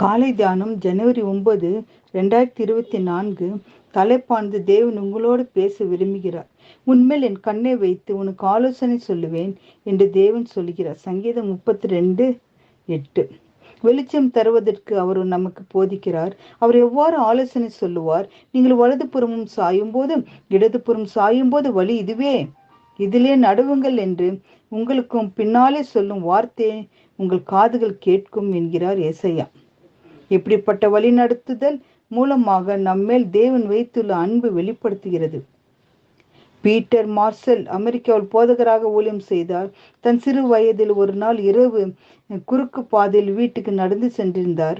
காலை தியானம் ஜனவரி ஒன்பது ரெண்டாயிரத்தி இருபத்தி நான்கு. தலைப்பானது தேவன் உங்களோடு பேச விரும்புகிறார். உன்மேல் என் கண்ணை வைத்து உனக்கு ஆலோசனை சொல்லுவேன் என்று தேவன் சொல்கிறார் சங்கீதம் முப்பத்தி ரெண்டு எட்டு. வெளிச்சம் தருவதற்கு அவர் நமக்கு போதிக்கிறார். அவர் எவ்வாறு ஆலோசனை சொல்லுவார்? நீங்கள் வலதுபுறமும் சாயும் போது இடதுபுறம் சாயும் போது வழி இதுவே. இதிலே நடுவுங்கள் என்று உங்களுக்கும் பின்னாலே சொல்லும் வார்த்தை உங்கள் காதுகள் கேட்கும் என்கிறார் ஏசையா. இப்படிப்பட்ட வழிநடத்துதல் மூலமாக நம்மேல் தேவன் வைத்துள்ள அன்பு வெளிப்படுத்துகிறது. பீட்டர் மார்சல் அமெரிக்காவில் போதகராக ஊழியம் செய்தார். தன் சிறு வயதில் ஒரு நாள் இரவு குறுக்கு பாதையில் வீட்டுக்கு நடந்து சென்றிருந்தார்.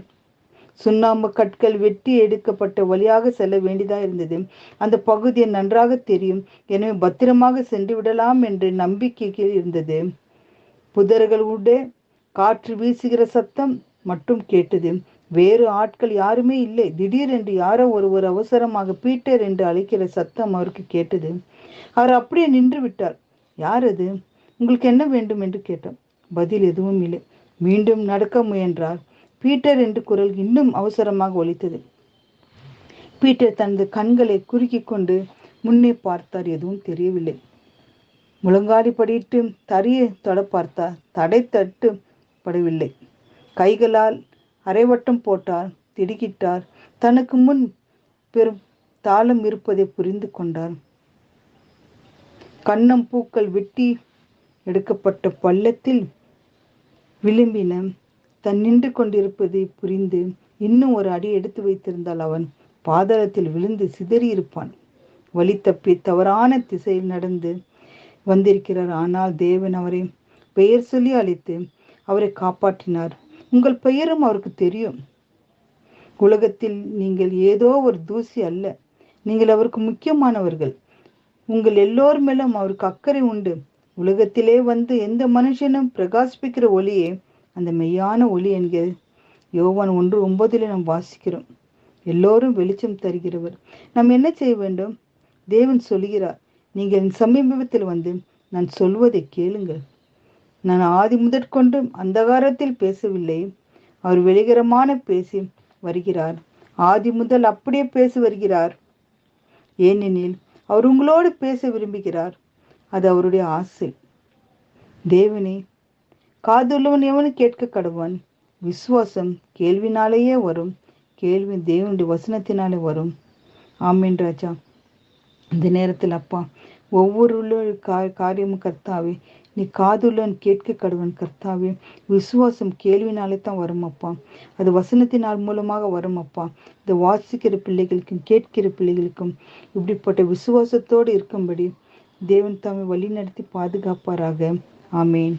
சுண்ணாம்பு கற்கள் வெட்டி எடுக்கப்பட்ட வழியாக செல்ல வேண்டியதாக இருந்தது. அந்த பகுதியை நன்றாக தெரியும். எனவே பத்திரமாக சென்று விடலாம் என்ற நம்பிக்கைக்கு இருந்தது. புதர்கள் உடே காற்று வீசுகிற சத்தம் மட்டும் கேட்டது. வேறு ஆட்கள் யாருமே இல்லை. திடீரென்று யாரோ ஒருவர் அவசரமாக பீட்டர் என்று அழைக்கிற சத்தம் அவருக்கு கேட்டது. அவர் அப்படியே நின்று விட்டார். யார் அது? உங்களுக்கு என்ன வேண்டும்? என்று கேட்டார் பதில் எதுவும் இல்லை. மீண்டும் நடக்க முயன்றார். பீட்டர் என்று குரல் இன்னும் அவசரமாக ஒலித்தது. பீட்டர் தனது கண்களை குறுக்கி கொண்டு முன்னே பார்த்தார். எதுவும் தெரியவில்லை. முழங்காடி படிட்டு தறியை தொட பார்த்தார். தடை தட்டு படவில்லை கைகளால் அரைவட்டம் போட்டார் திடுக்கிட்டார். தனக்கு முன் பெரும் தாளம் இருப்பதை புரிந்து கொண்டார். கண்ணம் பூக்கள் வெட்டி எடுக்கப்பட்ட பள்ளத்தில் விளிம்பின தன் நின்று கொண்டிருப்பதை புரிந்து இன்னும் ஒரு அடி எடுத்து வைத்திருந்தால் அவன். பாதாளத்தில் விழுந்து சிதறியிருப்பான் வழி தப்பி தவறான திசையில் நடந்து வந்திருக்கிறார். ஆனால் தேவன் அவரை பெயர் சொல்லி அழைத்து அவரை காப்பாற்றினார். உங்கள் பெயரும் அவருக்கு தெரியும். உலகத்தில் நீங்கள் ஏதோ ஒரு தூசி அல்ல. நீங்கள் அவருக்கு முக்கியமானவர்கள். உங்கள் எல்லோர் மேலும் அவருக்கு அக்கறை உண்டு. உலகத்திலே வந்து எந்த மனுஷனும் பிரகாசிப்பிக்கிற ஒளியே அந்த மெய்யான ஒளி என்கிற யோவான் ஒன்று ஒன்பதில் நாம் வாசிக்கிறோம். எல்லோரும் வெளிச்சம் தருகிறவர். நாம் என்ன செய்ய வேண்டும்? தேவன் சொல்கிறார் நீங்கள் என் சமீபத்தில் வந்து நான் சொல்வதை கேளுங்கள். நான் ஆதி முதற்கொண்டு அந்தகாரத்தில் பேசவில்லை. அவர் வெளிகரமான பேசி வருகிறார். ஆதி முதல் அப்படியே பேசி வருகிறார். ஏனெனில் அவர் உங்களோடு பேச விரும்புகிறார். அது அவருடைய ஆசை. தேவனே காதுள்ளவன் எவனு கேட்க கடவன். விசுவாசம் கேள்வினாலேயே வரும். கேள்வி தேவனுடைய வசனத்தினாலே வரும். ஆமீன் ராஜா. இந்த நேரத்தில் அப்பா ஒவ்வொரு காரியமும் கர்த்தாவே நீ காதுள்ளவன் கேட்க கடவன் கர்த்தாவே விசுவாசம் கேள்வினாலே தான் வரும் அப்பா அது வசனத்தினால் மூலமாக வரும் அப்பா இந்த வாசிக்கிற பிள்ளைகளுக்கும் கேட்கிற பிள்ளைகளுக்கும் இப்படிப்பட்ட விசுவாசத்தோடு இருக்கும்படி தேவன் தாமை வழி நடத்தி பாதுகாப்பாராக. ஆமேன்.